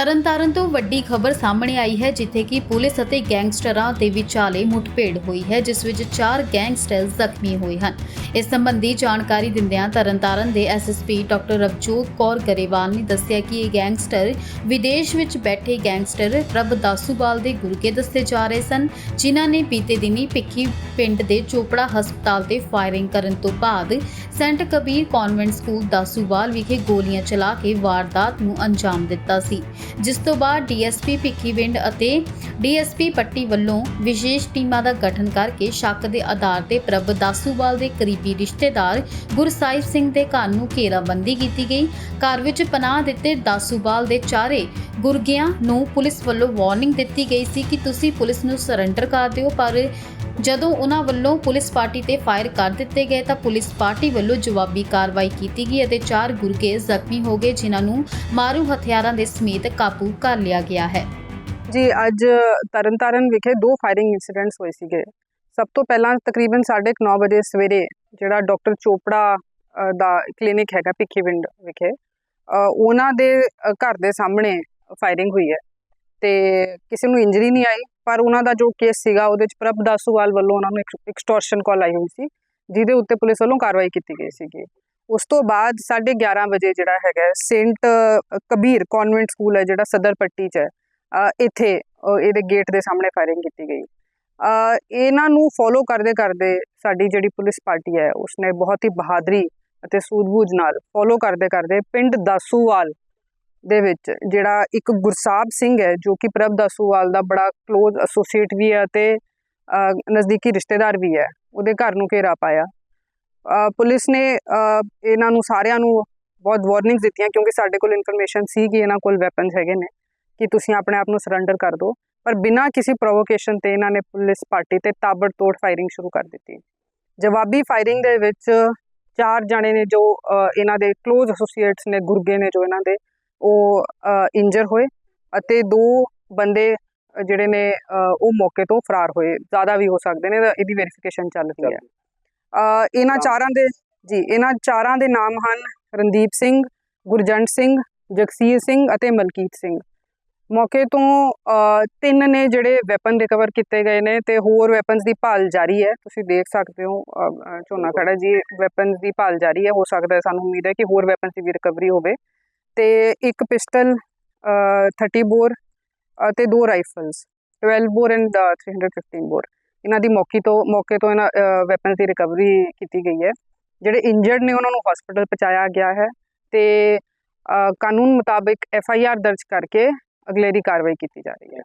ਤਰਨਤਾਰਨ ਤੋਂ ਵੱਡੀ ਖਬਰ ਸਾਹਮਣੇ ਆਈ ਹੈ, ਜਿੱਥੇ ਕਿ ਪੁਲਿਸ ਅਤੇ ਗੈਂਗਸਟਰਾਂ ਦੇ ਵਿਚਾਲੇ ਮੁੱਠਭੇੜ ਹੋਈ ਹੈ, ਜਿਸ ਵਿੱਚ ਚਾਰ ਗੈਂਗਸਟਰ ਜ਼ਖਮੀ ਹੋਏ ਹਨ। ਇਸ ਸੰਬੰਧੀ ਜਾਣਕਾਰੀ ਦਿੰਦਿਆਂ ਤਰਨਤਾਰਨ ਦੇ S S P doctor Ravjot Kaur Grewal ਨੇ ਦੱਸਿਆ ਕਿ ਇਹ ਗੈਂਗਸਟਰ ਵਿਦੇਸ਼ ਵਿੱਚ ਬੈਠੇ ਗੈਂਗਸਟਰ ਪ੍ਰਭ ਦਾਸੂਵਾਲ ਦੇ ਗੁਰਗੇ ਦੱਸੇ ਜਾ ਰਹੇ ਸਨ, ਜਿਨ੍ਹਾਂ ਨੇ ਬੀਤੇ ਦਿਨੀ ਭਿੱਖੀ ਪਿੰਡ ਦੇ ਚੋਪੜਾ ਹਸਪਤਾਲ ਤੇ ਫਾਇਰਿੰਗ ਕਰਨ ਤੋਂ ਬਾਅਦ saint Kabir convent school Dasuwal ਵਿਖੇ ਗੋਲੀਆਂ ਚਲਾ ਕੇ ਵਾਰਦਾਤ ਨੂੰ ਅੰਜਾਮ ਦਿੱਤਾ ਸੀ। ਜਿਸ ਤੋਂ ਬਾਅਦ ਡੀਐਸਪੀ ਭਿੱਖੀਵਿੰਡ ਅਤੇ ਡੀਐਸਪੀ ਪੱਟੀ ਵੱਲੋਂ ਵਿਸ਼ੇਸ਼ ਟੀਮਾਂ ਦਾ ਗਠਨ ਕਰਕੇ ਸ਼ੱਕ ਦੇ ਆਧਾਰ ਤੇ ਪ੍ਰਭ ਦਾਸੂਵਾਲ ਦੇ ਕਰੀਬੀ ਰਿਸ਼ਤੇਦਾਰ ਗੁਰਸਾਹਿਬ ਸਿੰਘ ਦੇ ਘਰ ਨੂੰ ਘੇਰਾਬੰਦੀ ਕੀਤੀ ਗਈ। ਘਰ ਵਿੱਚ ਪਨਾਹ ਦਿੱਤੇ ਦਾਸੂਵਾਲ ਦੇ ਚਾਰੇ ਗੁਰਗਿਆਂ ਨੂੰ ਪੁਲਿਸ ਵੱਲੋਂ ਵਾਰਨਿੰਗ ਦਿੱਤੀ ਗਈ ਸੀ ਕਿ ਤੁਸੀਂ ਪੁਲਿਸ ਨੂੰ ਸਰੈਂਡਰ ਕਰ ਦਿਓ, ਪਰ ਜਦੋਂ ਉਹਨਾਂ ਵੱਲੋਂ ਪੁਲਿਸ ਪਾਰਟੀ ਤੇ ਫਾਇਰ ਕਰ ਦਿੱਤੇ ਗਏ ਤਾਂ ਪੁਲਿਸ ਪਾਰਟੀ ਵੱਲੋਂ ਜਵਾਬੀ ਕਾਰਵਾਈ ਕੀਤੀ ਗਈ ਅਤੇ ਚਾਰ ਗੁਰਗੇ ਜ਼ਖਮੀ ਹੋ ਗਏ, ਜਿਨ੍ਹਾਂ ਨੂੰ ਮਾਰੂ ਹਥਿਆਰਾਂ ਦੇ ਸਮੇਤ ਕਾਬੂ ਕਰ ਲਿਆ ਗਿਆ ਹੈ। ਜੀ, ਅੱਜ ਤਰਨਤਾਰਨ ਵਿਖੇ ਦੋ ਫਾਇਰਿੰਗ ਇਨਸੀਡੈਂਟਸ ਹੋਏ ਸੀਗੇ। ਸਭ ਤੋਂ ਪਹਿਲਾਂ ਤਕਰੀਬਨ 9:30 ਵਜੇ ਸਵੇਰੇ ਜਿਹੜਾ ਡਾਕਟਰ ਚੋਪੜਾ ਦਾ ਕਲੀਨਿਕ ਹੈਗਾ ਭਿੱਖੀਵਿੰਡ ਵਿਖੇ ਉਹਨਾਂ ਦੇ ਘਰ ਦੇ ਸਾਹਮਣੇ ਫਾਇਰਿੰਗ ਹੋਈ ਹੈ ਤੇ ਕਿਸੇ ਨੂੰ ਇੰਜਰੀ ਨਹੀਂ ਆਈ। ਪਰ ਉਹਨਾਂ ਦਾ ਜੋ ਕੇਸ ਸੀਗਾ, ਉਹਦੇ ਵਿੱਚ ਪ੍ਰਭ ਦਾਸੂਵਾਲ ਵੱਲੋਂ ਉਹਨਾਂ ਨੂੰ ਐਕਸਟੋਰਸ਼ਨ ਕਾਲ ਆਈ ਹੋਈ ਸੀ, ਜਿਹਦੇ ਉੱਤੇ ਪੁਲਿਸ ਵੱਲੋਂ ਕਾਰਵਾਈ ਕੀਤੀ ਗਈ ਸੀਗੀ। ਉਸ ਤੋਂ ਬਾਅਦ 11:30 ਵਜੇ ਜਿਹੜਾ ਹੈਗਾ ਸੇਂਟ ਕਬੀਰ ਕਨਵੈਂਟ ਸਕੂਲ ਹੈ, ਜਿਹੜਾ ਸਦਰ ਪੱਟੀ 'ਚ ਹੈ ਇੱਥੇ ਇਹਦੇ ਗੇਟ ਦੇ ਸਾਹਮਣੇ ਫਾਇਰਿੰਗ ਕੀਤੀ ਗਈ। ਇਹਨਾਂ ਨੂੰ ਫੋਲੋ ਕਰਦੇ ਕਰਦੇ ਸਾਡੀ ਜਿਹੜੀ ਪੁਲਿਸ ਪਾਰਟੀ ਹੈ, ਉਸਨੇ ਬਹੁਤ ਹੀ ਬਹਾਦਰੀ ਅਤੇ ਸੂਝ-ਬੂਝ ਨਾਲ ਫੋਲੋ ਕਰਦੇ ਕਰਦੇ ਪਿੰਡ ਦਾਸੂਵਾਲ ਦੇ ਵਿੱਚ ਜਿਹੜਾ ਇੱਕ ਗੁਰਸਾਬ ਸਿੰਘ ਹੈ, ਜੋ ਕਿ ਪ੍ਰਭ ਦਾਸੂਵਾਲ ਦਾ ਬੜਾ ক্লোਜ਼ ਐਸੋਸੀਏਟ ਵੀ ਹੈ ਤੇ ਨਜ਼ਦੀਕੀ ਰਿਸ਼ਤੇਦਾਰ ਵੀ ਹੈ, ਉਹਦੇ ਘਰ ਨੂੰ ਘੇਰਾ ਪਾਇਆ। ਪੁਲਿਸ ਨੇ ਇਹਨਾਂ ਨੂੰ ਸਾਰਿਆਂ ਨੂੰ ਬਹੁਤ ਵਾਰਨਿੰਗਸ ਦਿੱਤੀਆਂ ਕਿਉਂਕਿ ਸਾਡੇ ਕੋਲ ਇਨਫੋਰਮੇਸ਼ਨ ਸੀ ਕਿ ਇਹਨਾਂ ਕੋਲ ਵੈਪਨਸ ਹੈਗੇ ਨੇ, ਕਿ ਤੁਸੀਂ ਆਪਣੇ ਆਪ ਨੂੰ ਸਰੈਂਡਰ ਕਰ ਦਿਓ। ਪਰ ਬਿਨਾਂ ਕਿਸੇ ਪ੍ਰੋਵੋਕੇਸ਼ਨ ਤੇ ਇਹਨਾਂ ਨੇ ਪੁਲਿਸ ਪਾਰਟੀ ਤੇ ਤਾਬੜ ਤੋੜ ਫਾਇਰਿੰਗ ਸ਼ੁਰੂ ਕਰ ਦਿੱਤੀ। ਜਵਾਬੀ ਫਾਇਰਿੰਗ ਦੇ ਵਿੱਚ ਚਾਰ ਜਣੇ ਨੇ ਜੋ ਇਹਨਾਂ ਦੇ ক্লোਜ਼ ਐਸੋਸੀਏਟਸ ਨੇ, ਗੁਰਗੇ ਨੇ ਜੋ ਇਹਨਾਂ ਦੇ ਉਹ ਇੰਜਰ ਹੋਏ ਅਤੇ ਦੋ ਬੰਦੇ ਜਿਹੜੇ ਨੇ ਉਹ ਮੌਕੇ ਤੋਂ ਫਰਾਰ ਹੋਏ। ਜ਼ਿਆਦਾ ਵੀ ਹੋ ਸਕਦੇ ਨੇ ਇਹਦੀ ਵੈਰੀਫਿਕੇਸ਼ਨ ਚੱਲ ਰਹੀ ਹੈ। ਇਹਨਾਂ ਚਾਰਾਂ ਦੇ ਜੀ ਇਹਨਾਂ ਚਾਰਾਂ ਦੇ ਨਾਮ ਹਨ ਰਣਦੀਪ ਸਿੰਘ ਗੁਰਜੰਟ ਸਿੰਘ ਜਗਸੀਰ ਸਿੰਘ ਅਤੇ ਮਲਕੀਤ ਸਿੰਘ। ਮੌਕੇ ਤੋਂ ਤਿੰਨ ਨੇ ਜਿਹੜੇ ਵੈਪਨ ਰਿਕਵਰ ਕੀਤੇ ਗਏ ਨੇ ਤੇ ਹੋਰ ਵੈਪਨਸ ਦੀ ਭਾਲ ਜਾਰੀ ਹੈ। ਤੁਸੀਂ ਦੇਖ ਸਕਦੇ ਹੋ ਝੋਨਾ ਖੜਾ ਜੀ ਵੈਪਨਸ ਦੀ ਭਾਲ ਜਾਰੀ ਹੈ ਹੋ ਸਕਦਾ ਹੈ ਸਾਨੂੰ ਉਮੀਦ ਹੈ ਕਿ ਹੋਰ ਵੈਪਨਸ ਦੀ ਵੀ ਰਿਕਵਰੀ ਹੋਵੇ। ਤੇ ਇੱਕ ਪਿਸਟਲ 30 ਬੋਰ ਅਤੇ ਦੋ ਰਾਈਫਲਸ। 12 bore and 315 bore. ਇਹਨਾਂ ਦੀ ਮੌਕੇ ਤੋਂ ਮੌਕੇ ਤੋਂ ਇਹਨਾਂ ਵੈਪਨਸ ਦੀ ਰਿਕਵਰੀ ਕੀਤੀ ਗਈ ਹੈ। ਜਿਹੜੇ ਇੰਜਰਡ ਨੇ ਉਹਨਾਂ ਨੂੰ ਹਸਪੀਟਲ ਪਹੁੰਚਾਇਆ ਗਿਆ ਹੈ ਤੇ ਕਾਨੂੰਨ ਮੁਤਾਬਿਕ ਐਫ ਆਈ ਆਰ ਦਰਜ ਕਰਕੇ ਅਗਲੇਰੀ ਕਾਰਵਾਈ ਕੀਤੀ ਜਾ ਰਹੀ ਹੈ।